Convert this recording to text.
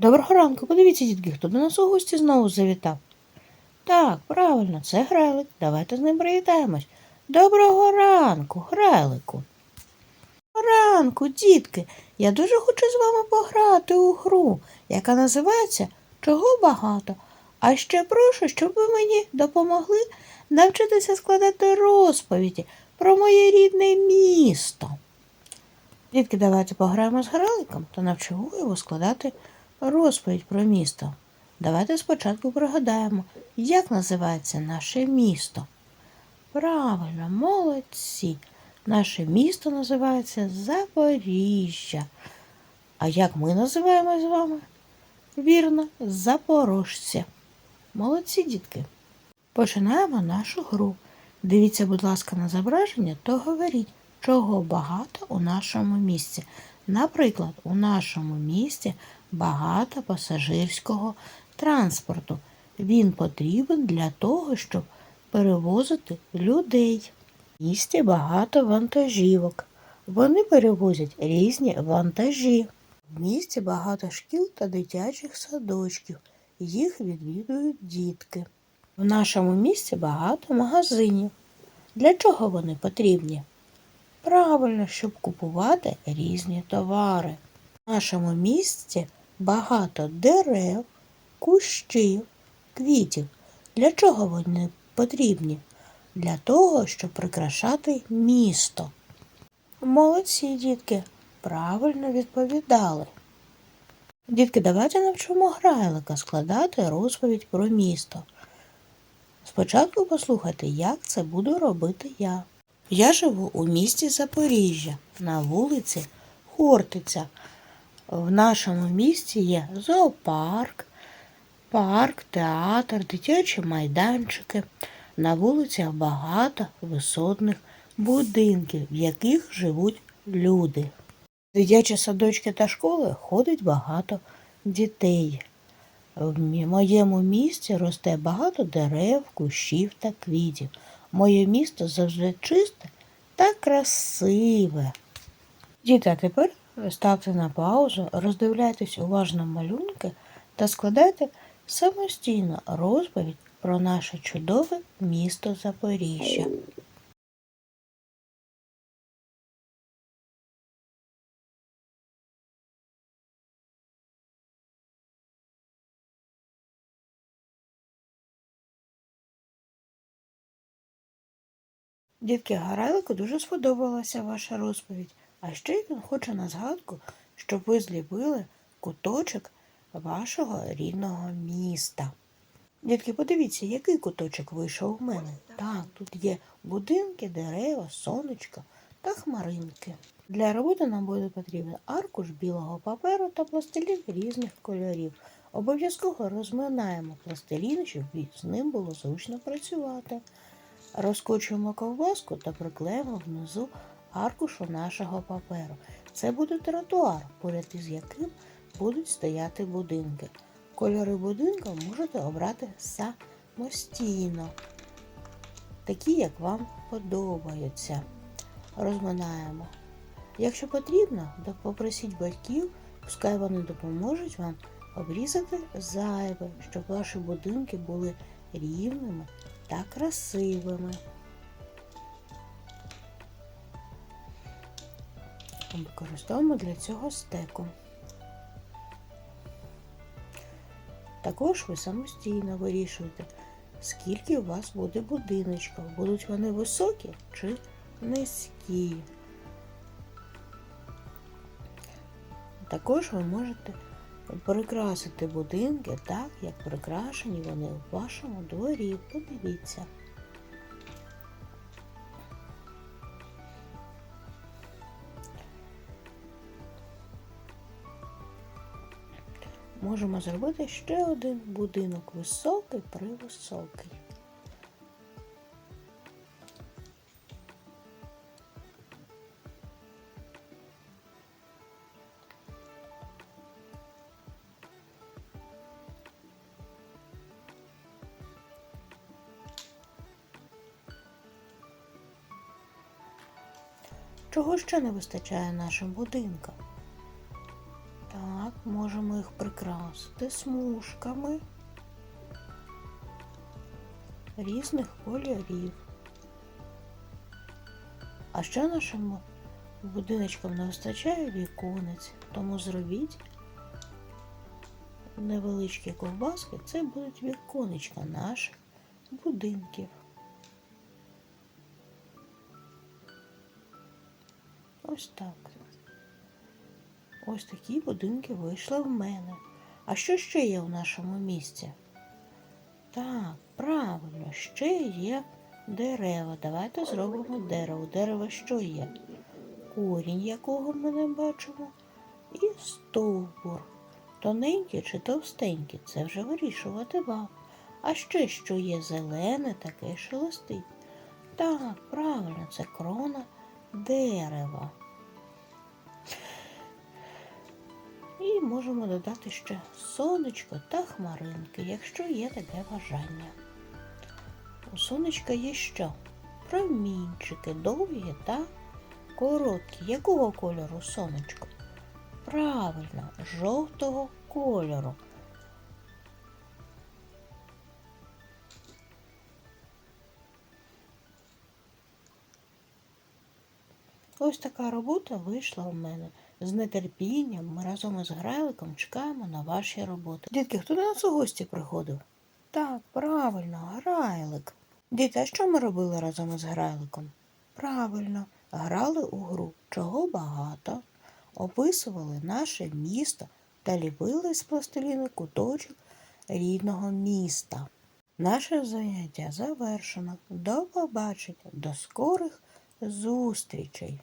Доброго ранку, подивіться, дітки, хто до нас у гості знову завітав. Так, правильно, це Грайлик. Давайте з ним привітаємось. Доброго ранку, Грайлику. Доброго ранку, дітки. Я дуже хочу з вами пограти у гру, яка називається Чого багато. А ще прошу, щоб ви мені допомогли навчитися складати розповіді про моє рідне місто. Дітки, давайте пограємо з Грайликом та навчимо його складати розповідь про місто. Давайте спочатку пригадаємо, як називається наше місто. Правильно, молодці. Наше місто називається Запоріжжя. А як ми називаємо з вами? Вірно, запорожці. Молодці, дітки. Починаємо нашу гру. Дивіться, будь ласка, на зображення, то говоріть, чого багато у нашому місті. Наприклад, у нашому місті багато пасажирського транспорту. Він потрібен для того, щоб перевозити людей. В місті багато вантажівок. Вони перевозять різні вантажі. В місті багато шкіл та дитячих садочків. Їх відвідують дітки. В нашому місті багато магазинів. Для чого вони потрібні? Правильно, щоб купувати різні товари. В нашому місті багато дерев, кущів, квітів. Для чого вони потрібні? Для того, щоб прикрашати місто. Молодці, дітки, правильно відповідали. Дітки, давайте навчимо грайлика складати розповідь про місто. Спочатку послухайте, як це буду робити я. Я живу у місті Запоріжжя на вулиці Хортиця. В нашому місті є зоопарк, парк, театр, дитячі майданчики. На вулицях багато висотних будинків, в яких живуть люди. В дитячі садочки та школи ходить багато дітей. В моєму місті росте багато дерев, кущів та квітів. Моє місто завжди чисте та красиве. Діти, а тепер ставте на паузу, роздивляйтесь уважно малюнки та складайте самостійно розповідь про наше чудове місто Запоріжжя. Дітки Гарайлику дуже сподобалася ваша розповідь, а ще він хоче на згадку, щоб ви зліпили куточок вашого рідного міста. Дітки, подивіться, який куточок вийшов у мене. Так, тут є будинки, дерева, сонечко та хмаринки. Для роботи нам буде потрібен аркуш білого паперу та пластилін різних кольорів. Обов'язково розминаємо пластилін, щоб з ним було зручно працювати. Розкочуємо ковбаску та приклеїмо внизу аркушу нашого паперу. Це буде тротуар, поряд із яким будуть стояти будинки. Кольори будинка можете обрати самостійно, такі, як вам подобаються. Розминаємо. Якщо потрібно, то попросіть батьків, пускай вони допоможуть вам обрізати зайве, щоб ваші будинки були рівними та красивими. Використовуємо для цього стеку. Також ви самостійно вирішуєте, скільки у вас буде будиночків. Будуть вони високі чи низькі. Також ви можете прикрасити будинки так, як прикрашені вони у вашому дворі. Подивіться. Можемо зробити ще один будинок високий привисокий. Чого ще не вистачає нашим будинкам? Так, можемо їх прикрасити смужками різних кольорів. А ще нашим будиночкам не вистачає віконець, тому зробіть невеличкі ковбаски, це будуть віконечка наших будинків. Ось так. Ось такі будинки вийшли в мене. А що ще є в нашому місті? Так, правильно, ще є дерева. Давайте зробимо дерево. Дерево що є? Корінь, якого ми не бачимо, і стовбур. Тоненький чи товстенький, це вже вирішувати вам. А ще що є зелене, таке шелестить. Так, правильно, це крона дерева. І можемо додати ще сонечко та хмаринки, якщо є таке бажання. У сонечка є що? Промінчики довгі та короткі. Якого кольору сонечко? Правильно, жовтого кольору. Ось така робота вийшла в мене. З нетерпінням ми разом із Грайликом чекаємо на ваші роботи. Дітки, хто до нас у гості приходив? Так, правильно, Грайлик. Діти, а що ми робили разом із Грайликом? Правильно, грали у гру, чого багато, описували наше місто та ліпили з пластиліну куточок рідного міста. Наше заняття завершено. До побачення, до скорих зустрічей!